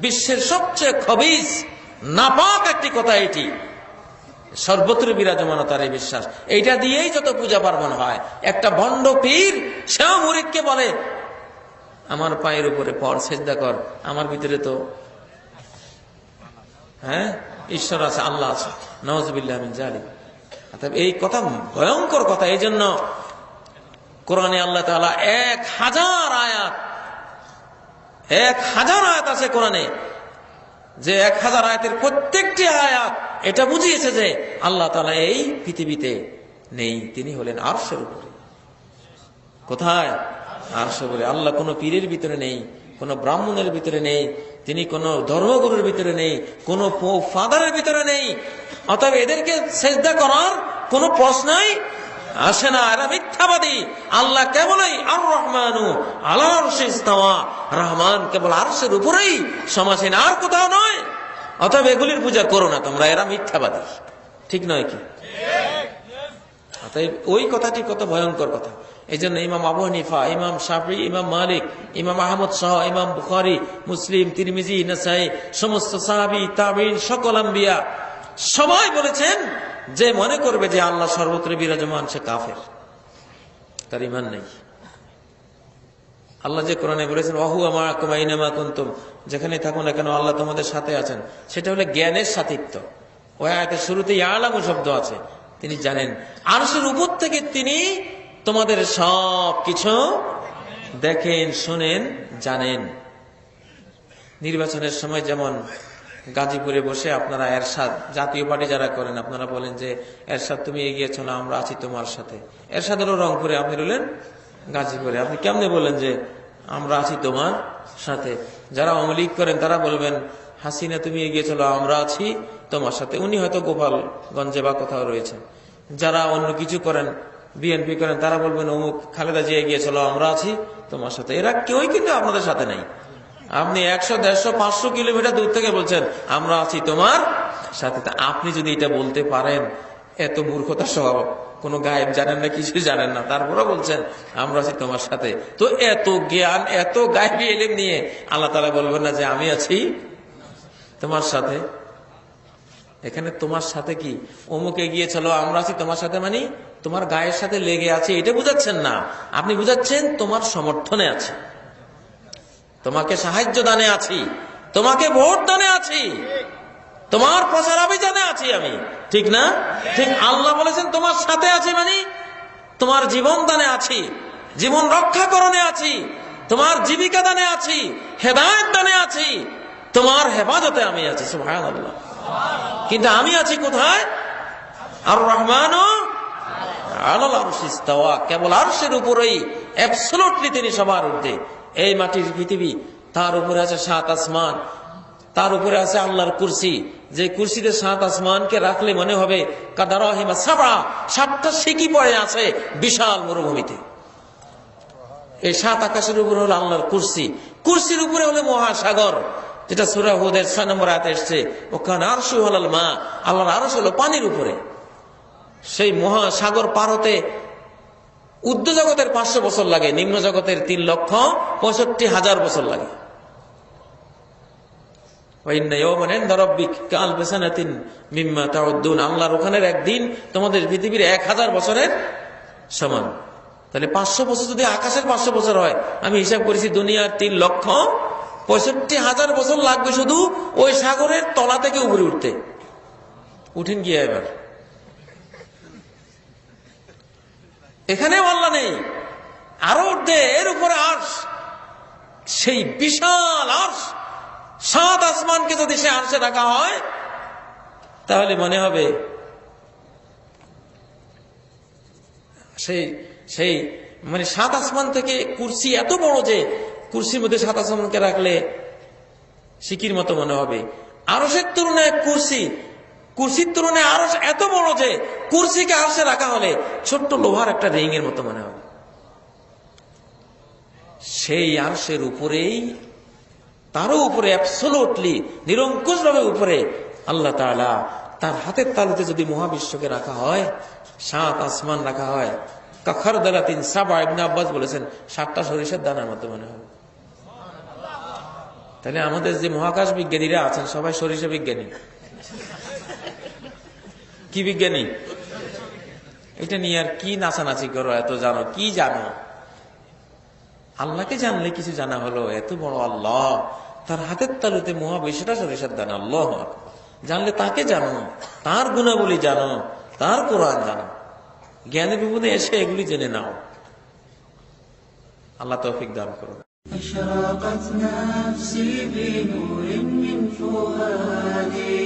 বিশ্বের সবচেয়ে খবিজ, নাপাক একটি কথা এটি। সর্বত্র বিরাজমান তার এই বিশ্বাস। এইটা দিয়েই যত পূজা পার্বণ হয়, একটা ভণ্ড পীর মুরিদকে বলে, আমার পায়ের উপরে পড়, সেজদা কর, আমার ভিতরে তো হ্যাঁ? ঈশ্বর আছে, আল্লাহ আছে। আমি জানি এই কথা ভয়ঙ্কর কথা এই জন্য কোরআনে আল্লাহ তাআলা এক হাজার আয়াত এক হাজার আয়াত আছে কোরআনে। যে এক হাজার আয়াতের প্রত্যেকটি আয়াত, এটা বুঝিয়েছে যে আল্লাহ তালা এই পৃথিবীতে নেই, তিনি হলেন আরশের উপরে। কোথায়? আরশ বলে আল্লাহ কোনো পীরের ভিতরে নেই, কোনো ব্রাহ্মণের ভিতরে নেই, তিনি কোনো ধর্মগুরুর ভিতরে নেই, কোনো ফাদারের ভিতরে নেই। অতএব এদেরকে সেজদা করার কোনো প্রশ্নই আসে না। এরা মিথ্যাবাদী। আল্লাহ কেবলই আর রহমানু আল্লাহ রহমান কেবল আরশের উপরেই, সমাসীন আর কোথাও নয়। অতএব এগুলির পূজা করো না তোমরা, এরা মিথ্যাবাদী। ঠিক নয় কি? অতএব ওই কথাটি কত ভয়ঙ্কর কথা। এই জন্য ইমাম আবু হানিফা, ইমাম শাফি, ইমাম মালিক, ইমাম আহমদ শাহ ইমাম বুখারি, মুসলিম, তিরমিজি, নাসাই, সমস্ত সাহাবি, তাবিন, সকল আম্বিয়া, সবাই বলেছেন যে মনে করবে যে আল্লাহ সর্বত্র বিরাজমান, সে কাফের। তার ইমান নেই। আল্লাহ যে কোরআনে বলেছেন অহু আমার কুমাইনামা কুন্তুম যেখানে থাকুন না কেন, আল্লাহ তোমাদের সাথে আছেন। সেটা হলো জ্ঞানের সাথিত্ব। ওই আয়াতের শুরুতে ইয়ালামু শব্দ আছে। তিনি জানেন, আরশের উপর থেকে তিনি তোমাদের সব কিছু দেখেন, শোনেন, জানেন। নির্বাচনের সময় যেমন গাজীপুরে বসে আপনারা এরশাদ, জাতীয় পার্টি যারা করেন, আপনারা বলেন যে, এরশাদ, তুমি এগিয়ে চলো, আমরা আছি তোমার সাথে। এরশাদ হলো রংপুরে, আপনি রইলেন গাজীপুরে। আপনি কেমনে বলেন যে আমরা আছি তোমার সাথে। যারা অমলিক করেন, তারা বলবেন, হাসিনা, তুমি এগিয়ে চলো, আমরা আছি তোমার সাথে। উনি হয়তো গোপালগঞ্জে বা কোথাও রয়েছেন। যারা অন্য কিছু করেন, বিএনপি করেন, তারা বলবেন, অমুক খালেদা জিয়া এগিয়ে চলো, আমরা আছি তোমার সাথে। এরা কেউই কিন্তু আপনাদের সাথে নাই। আপনি একশো, দেড়শো, পাঁচশো কিলোমিটার দূর থেকে বলছেন, আমরা আছি তোমার সাথে। আপনি যদি এটা বলতে পারেন, এত মূর্খতা স্বভাব কোন গায়েব জানেন না, কিছু জানেন না। তারপরে বলছেন, আমরা আছি তোমার সাথে। তো এত জ্ঞান, এত গায়েবী এলেম নিয়ে আল্লাহ তালা বলবেন না যে আমি আছি তোমার সাথে। এখানে তোমার সাথে কি? অমুকে গিয়ে চলো, আমরা আছি তোমার সাথে মানে তোমার গায়ের সাথে লেগে আছে, এটা বুঝাচ্ছেন না। আপনি বুঝাচ্ছেন তোমার সমর্থনে আছে। তোমাকে সাহায্য দানে আছি। তোমাকে ভোট দানে আছি। তোমার প্রচার অভিযানে আছি আমি। ঠিক না? ঠিক আল্লাহ বলেছেন, তোমার সাথে আছি মানে তোমার জীবন দানে আছি, জীবন রক্ষা করণে আছি, তোমার জীবিকা দানে আছি, হেদায়ত দানে আছি, তোমার হেফাজতে আমি আছি। সুহান কিন্তু আমি আছি কোথায়? আর রহমান কেবল আরশের উপরেই অ্যাবসলুটলি তিনি সবার ঊর্ধ্বে। এই মাটির পৃথিবী, তার উপরে আছে সাত আসমান। তার উপরে আছে আল্লাহর কুরসি। যে কুরসিতে সাত আসমানকে রাখলে মনে হবে কাদারহিমা সাবা সাতটা সিকি পড়ে আছে বিশাল মরুভূমিতে। এই সাত আকাশের উপরে হলো আল্লাহর কুরসি। কুরসির উপরে হলো মহাসাগর, যেটা সুরা ছয় নম্বর হাতে এসছে, ওখানে আরশু হলাল মা আল্লাহর আরশ হলো পানির উপরে। সেই মহাসাগর পার হতে উদ্ধ জগতের পাঁচশো বছর লাগে, নিম্ন জগতের তিন লক্ষ পঁয়ষট্টি হাজার বছর লাগে। আল্লাহর ওখানের একদিন তোমাদের পৃথিবীর এক হাজার বছরের সমান। তাহলে পাঁচশো বছর যদি আকাশের পাঁচশো বছর হয়, আমি হিসাব করেছি দুনিয়ার তিন লক্ষ পঁয়ষট্টি হাজার বছর লাগবে শুধু ওই সাগরের তলা থেকে উপরে উঠতে। উঠেন গিয়ে এবার। এখানে আল্লাহ নেই। আরও উঠে এর উপরে আর্শ। সেই বিশাল আর্শ। সাত আসমানকে যদি সে আর্শে রাখা হয়, তাহলে মনে হবে সেই সেই মানে সাত আসমান থেকে কুর্সি এত বড় যে কুর্সির মধ্যে সাত আসমানকে রাখলে সিকির মতো মনে হবে। আরসের তুলনায় কুর্সি, কুর্সির তুলনায় আরও এত বড় যে কুর্সিকে আরসে রাখা হলে ছোট্ট লোহার একটা রিং এর মতো মনে হবে। সেই আরসের উপরেই তারও উপরে অ্যাবসোলুটলি নিরঙ্কুশ ভাবে উপরে আল্লাহ তাআলা তার হাতের তালুতে যদি মহাবিশ্বকে রাখা হয়, সাত আসমান রাখা হয়, কাখার তিন সাবা ইবনে আব্বাস বলেছেন, সাতটা সরিষার দানার মতো মনে হবে। তাহলে আমাদের যে মহাকাশ বিজ্ঞানীরা আছেন, সবাই সরিষা বিজ্ঞানী। কি বিজ্ঞানী? এটা নিয়ে আর কি নাচানাচি করো এত জানো, কি জানো? আল্লাহকে জানলে কিছু জানা হলো এত বড় আল্লাহ তার হাতের তালুতে মহাবিশ্বটা সরিষার দান আল্লাহ জানলে তাকে জানো তার গুণাবলী জানো তার কোরআন জানো জ্ঞানে বিপদে এসে এগুলি জেনে নাও আল্লাহ তৌফিক দান করুন أشرقت نفسي بنور من فؤادي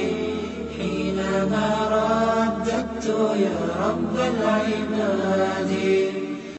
حينما رددت يا رب العباد